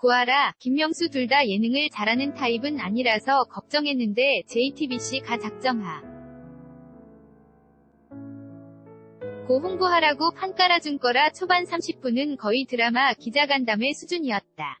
고아라, 김명수 둘 다 예능을 잘하는 타입은 아니라서 걱정했는데 JTBC가 작정하. 고 홍보하라고 판 깔아준 거라 초반 30분은 거의 드라마 기자간담회 수준이었다.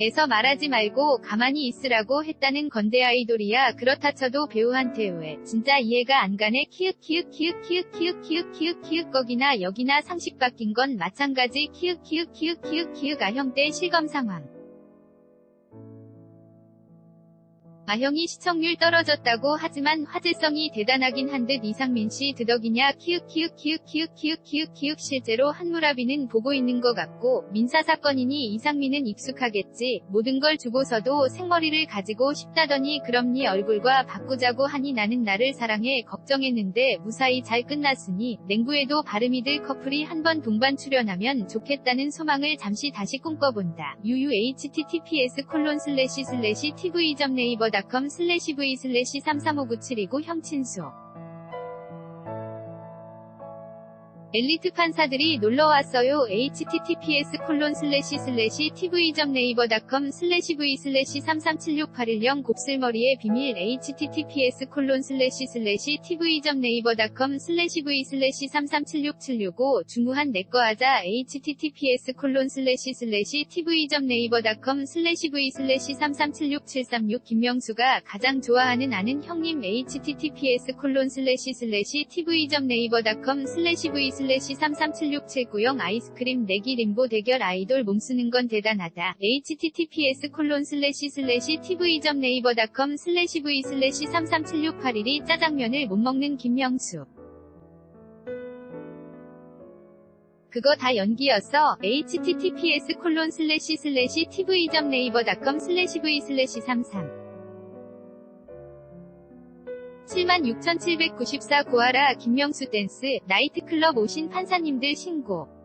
에서 말하지 말고 가만히 있으라고 했다는 건대 아이돌이야 그렇다 쳐도 배우한테 왜 진짜 이해가 안 가네 키읔 키읔 키읔 키읔 키읔 키읔 키읔 키읔 거기나 여기나 상식 바뀐 건 마찬가지 키읔 키읔 키읔 키읔 키읔 아형 때 실검 상황 아형이 시청률 떨어졌다고 하지만 화제성이 대단하긴 한 듯 이상민 씨 드덕이냐 키읔 키읔 키읔 키읔 키읔 키읔 키읔 실제로 한무라비는 보고 있는 것 같고 민사 사건이니 이상민은 익숙하겠지 모든 걸 주고서도 생머리를 가지고 싶다더니 그럼 네 얼굴과 바꾸자고 하니 나는 나를 사랑해 걱정했는데 무사히 잘 끝났으니 냉부에도 바르미들 커플이 한번 동반 출연하면 좋겠다는 소망을 잠시 다시 꿈꿔본다. tv.naver 네이버닷컴 슬래시 v 슬래시 335979 형친수 엘리트 판사들이 놀러왔어요. https 콜론 슬래시 슬래시 tv.naver.com 슬래시 v 슬래시 337681 곱슬머리의 비밀 https 콜론 슬래시 슬래시 tv.naver.com 슬래시 v 슬래시 33767665 중후한 내꺼 하자 https 콜론 슬래시 슬래시 tv.naver.com 슬래시 v 슬래시 33767636 김명수가 가장 좋아하는 아는 형님 https 콜론 슬래시 슬래시 tv.naver.com 슬래시 v 슬래시 337679 아이스크림 내기 림보 대결 아이돌 몸쓰는 건 대단하다. https 콜론 슬래시 슬래시 tv.naver.com 슬래시 v 슬래시 337681이 짜장면을 못 먹는 김명수. 그거 다 연기였어. https 콜론 슬래시 슬래시 tv.naver.com 슬래시 v 슬래시 33 76,794 고아라 김명수 댄스 나이트클럽 오신 판사님들 신고